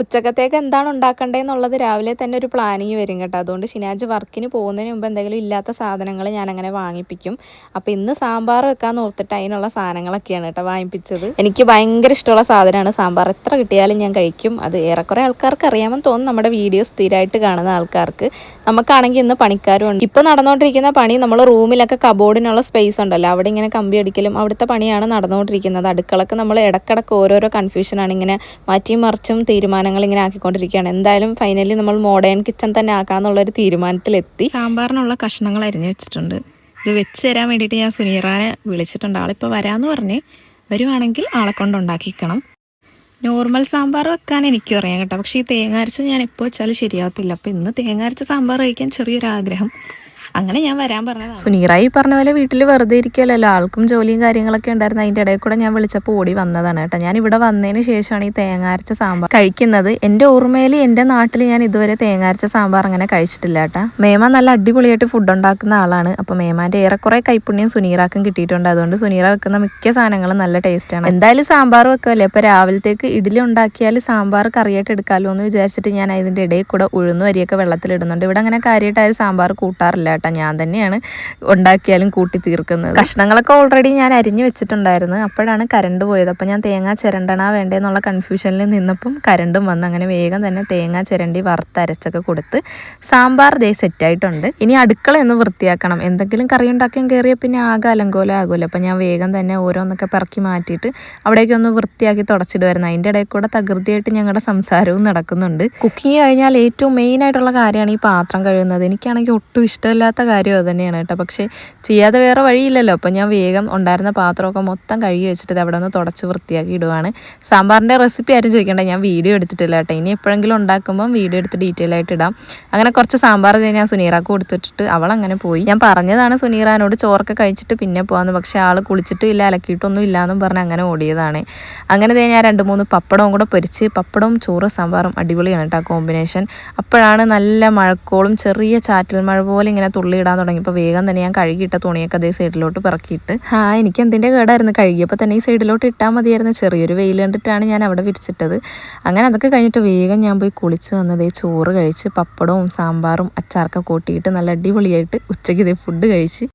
ഉച്ചക്കത്തേക്ക് എന്താണ് ഉണ്ടാക്കേണ്ടതെന്നുള്ളത് രാവിലെ തന്നെ ഒരു പ്ലാനിങ് വരും കേട്ടോ. അതുകൊണ്ട് ശനിയാഴ്ച വർക്കിന് പോകുന്നതിന് മുമ്പ് എന്തെങ്കിലും ഇല്ലാത്ത സാധനങ്ങൾ ഞാൻ അങ്ങനെ വാങ്ങിപ്പിക്കും. അപ്പോൾ ഇന്ന് സാമ്പാർ വെക്കാൻ ഓർത്തിട്ട് അതിനുള്ള സാധനങ്ങളൊക്കെയാണ് കേട്ടോ വാങ്ങിപ്പിച്ചത്. എനിക്ക് ഭയങ്കര ഇഷ്ടമുള്ള സാധനമാണ് സാമ്പാർ. എത്ര കിട്ടിയാലും ഞാൻ കഴിക്കും. അത് ഏറെക്കുറെ ആൾക്കാർക്ക് അറിയാമെന്ന് തോന്നുന്നു. നമ്മുടെ വീഡിയോ സ്ഥിരമായിട്ട് കാണുന്ന ആൾക്കാർക്ക്. നമുക്കാണെങ്കിൽ ഇന്ന് പണിക്കാരും ഉണ്ട്. ഇപ്പോൾ നടന്നുകൊണ്ടിരിക്കുന്ന പണി നമ്മൾ റൂമിലൊക്കെ കബോർഡിനുള്ള സ്പേസ് ഉണ്ടല്ലോ. അവിടെ ഇങ്ങനെ കമ്പി അടിക്കലും അവിടുത്തെ പണിയാണ് നടന്നുകൊണ്ടിരിക്കുന്നത് അടുക്കളക്ക് നമ്മൾ ഇടക്കിടക്ക് ഓരോരോ കൺഫ്യൂഷനാണ് ഇങ്ങനെ മാറ്റിയും മറിച്ചും തീരുമാനങ്ങൾ ഇങ്ങനെ ആക്കിക്കൊണ്ടിരിക്കുകയാണ്. എന്തായാലും ഫൈനലി നമ്മൾ മോഡേൺ കിച്ചൺ തന്നെ ആക്കാന്നുള്ള ആക്കാന്നുള്ളൊരു തീരുമാനത്തിലെത്തി. സാമ്പാറിനുള്ള കഷ്ണങ്ങൾ അരിഞ്ഞു വെച്ചിട്ടുണ്ട്. ഇത് വെച്ച് തരാൻ വേണ്ടിയിട്ട് ഞാൻ സുനീറാനെ വിളിച്ചിട്ടുണ്ട്. ആളിപ്പോൾ വരാമെന്ന് പറഞ്ഞ് വരുവാണെങ്കിൽ ആളെ കൊണ്ട് ഉണ്ടാക്കിക്കണം. നോർമൽ സാമ്പാർ വെക്കാൻ എനിക്കും അറിയാം കേട്ടോ. പക്ഷേ ഈ തേങ്ങ അരച്ച് ഞാൻ എപ്പോൾ വെച്ചാലും ശരിയാവത്തില്ല. അപ്പോൾ ഇന്ന് തേങ്ങ അരച്ച സാമ്പാർ കഴിക്കാൻ ചെറിയൊരു ആഗ്രഹം അങ്ങനെ ഞാൻ വരാൻ പറഞ്ഞത് സുനീറായി പറഞ്ഞ പോലെ വീട്ടിൽ വെറുതെ ഇരിക്കുമല്ലോ ആൾക്കും ജോലിയും കാര്യങ്ങളൊക്കെ ഉണ്ടായിരുന്നു. അതിന്റെ ഇടയിൽ കൂടെ ഞാൻ വിളിച്ചപ്പോൾ ഓടി വന്നതാണ് കേട്ടോ. ഞാൻ ഇവിടെ വന്നതിന് ശേഷമാണ് ഈ തേങ്ങ അരച്ച സാമ്പാർ കഴിക്കുന്നത്. എന്റെ ഓർമ്മയിൽ എന്റെ നാട്ടിൽ ഞാൻ ഇതുവരെ തേങ്ങ അരച്ച സാമ്പാർ അങ്ങനെ കഴിച്ചിട്ടില്ല കേട്ടോ. മേമ നല്ല അടിപൊളിയായിട്ട് ഫുഡ് ഉണ്ടാക്കുന്ന ആളാണ്. അപ്പോൾ മേമാന്റെ ഏറെക്കുറെ കൈപ്പുണ്യം സുനീറാക്കും കിട്ടിയിട്ടുണ്ട്. അതുകൊണ്ട് സുനീറ വെക്കുന്ന മിക്ക സാധനങ്ങളും നല്ല ടേസ്റ്റാണ് എന്തായാലും സാമ്പാർ വെക്കുമല്ലേ അപ്പോൾ രാവിലത്തേക്ക് ഇഡ്ഡലി ഉണ്ടാക്കിയാൽ സാമ്പാർ കറിയായിട്ട് എടുക്കാമല്ലോ എന്ന് വിചാരിച്ചിട്ട് ഞാൻ അതിന്റെ ഇടയിൽ കൂടെ ഉഴുന്നു അരിയൊക്കെ വെള്ളത്തിലിടുന്നുണ്ട്. ഇവിടെ അങ്ങനെ കാര്യമായിട്ട് സാമ്പാർ കൂട്ടാറില്ല കേട്ടോ ഞാൻ തന്നെയാണ് ഉണ്ടാക്കിയാലും കൂട്ടി തീർക്കുന്നത്. കഷ്ണങ്ങളൊക്കെ ഓൾറെഡി ഞാൻ അരിഞ്ഞു വെച്ചിട്ടുണ്ടായിരുന്നു. അപ്പോഴാണ് കരണ്ട് പോയത്. അപ്പോൾ ഞാൻ തേങ്ങ ചിരണ്ടണ വേണ്ടേന്നുള്ള കൺഫ്യൂഷനിൽ നിന്നപ്പം കരണ്ടും വന്ന് അങ്ങനെ വേഗം തന്നെ തേങ്ങ ചിരണ്ടി വറുത്തരച്ചൊക്കെ കൊടുത്ത് സാമ്പാർ ദേ സെറ്റായിട്ടുണ്ട് ഇനി അടുക്കള ഒന്ന് വൃത്തിയാക്കണം. എന്തെങ്കിലും കറി ഉണ്ടാക്കാൻ കയറിയാൽ പിന്നെ ആകെ അലങ്കോലം ആകുമല്ലോ. അപ്പം ഞാൻ വേഗം തന്നെ ഓരോന്നൊക്കെ പറക്കി മാറ്റിയിട്ട് അവിടേക്ക് ഒന്ന് വൃത്തിയാക്കി തുടച്ചിടുമായിരുന്നു അതിന്റെ ഇടയിൽ കൂടെ തകൃതിയായിട്ട് ഞങ്ങളുടെ സംസാരവും നടക്കുന്നുണ്ട്. കുക്കിംഗ് കഴിഞ്ഞാൽ ഏറ്റവും മെയിനായിട്ടുള്ള കാര്യമാണ് ഈ പാത്രം കഴുകുന്നത്. എനിക്കാണെങ്കിൽ ഒട്ടും ഇഷ്ടമില്ലാത്ത കാര്യം അത് തന്നെയാണ് കേട്ടോ. പക്ഷേ ചെയ്യാതെ വേറെ വഴിയില്ലല്ലോ. അപ്പോൾ ഞാൻ വേഗം ഉണ്ടായിരുന്ന പാത്രമൊക്കെ മൊത്തം കഴുകി വെച്ചിട്ട് അവിടെ ഒന്ന് തുടച്ച് വൃത്തിയാക്കി ഇടുവാണ്. സാമ്പാറിന്റെ റെസിപ്പി ആരും ചോദിക്കേണ്ട. ഞാൻ വീഡിയോ എടുത്തിട്ടില്ല കേട്ടോ. ഇനി എപ്പോഴെങ്കിലും ഉണ്ടാക്കുമ്പം വീഡിയോ എടുത്ത് ഡീറ്റെയിൽ ആയിട്ട് ഇടാം. അങ്ങനെ കുറച്ച് സാമ്പാർ ഞാൻ സുനീറാക്ക് കൊടുത്തിട്ടിട്ട് അവൾ അങ്ങനെ പോയി. ഞാൻ പറഞ്ഞതാണ് സുനീറാനോട് ചോറൊക്കെ കഴിച്ചിട്ട് പിന്നെ പോകാമെന്ന് പക്ഷേ ആൾ കുളിച്ചിട്ടും ഇല്ല അലക്കിയിട്ടൊന്നും ഇല്ല എന്നും പറഞ്ഞ് അങ്ങനെ ഓടിയതാണ്. അങ്ങനെ ഞാൻ രണ്ട് മൂന്ന് പപ്പടവും കൂടെ പൊരിച്ച് പപ്പടവും ചോറ് സാമ്പാറും അടിപൊളിയാണ് കേട്ടോ കോമ്പിനേഷൻ. അപ്പോഴാണ് നല്ല മഴക്കോളും ചെറിയ ചാറ്റൽ മഴ പോലെ ഇങ്ങനെ തുള്ളി ഇടാൻ തുടങ്ങിയപ്പോൾ വേഗം തന്നെ ഞാൻ കഴുകിയിട്ട തുണിയൊക്കെ അതേ സൈഡിലോട്ട് പിറക്കിയിട്ട്. ആ എനിക്ക് എന്തിന്റെ കേടായിരുന്നു? കഴുകിയപ്പോൾ തന്നെ ഈ സൈഡിലോട്ട് ഇട്ടാൽ മതിയായിരുന്നു. ചെറിയൊരു വെയിൽ കണ്ടിട്ടാണ് ഞാൻ അവിടെ വിരിച്ചിട്ടത്. അങ്ങനെ അതൊക്കെ കഴിഞ്ഞിട്ട് വേഗം ഞാൻ പോയി കുളിച്ച് വന്നത് ചോറ് കഴിച്ച് പപ്പടവും സാമ്പാറും അച്ചാറൊക്കെ കൂട്ടിയിട്ട് നല്ല അടിപൊളിയായിട്ട് ഉച്ചയ്ക്ക് ഇതേ ഫുഡ് കഴിച്ച്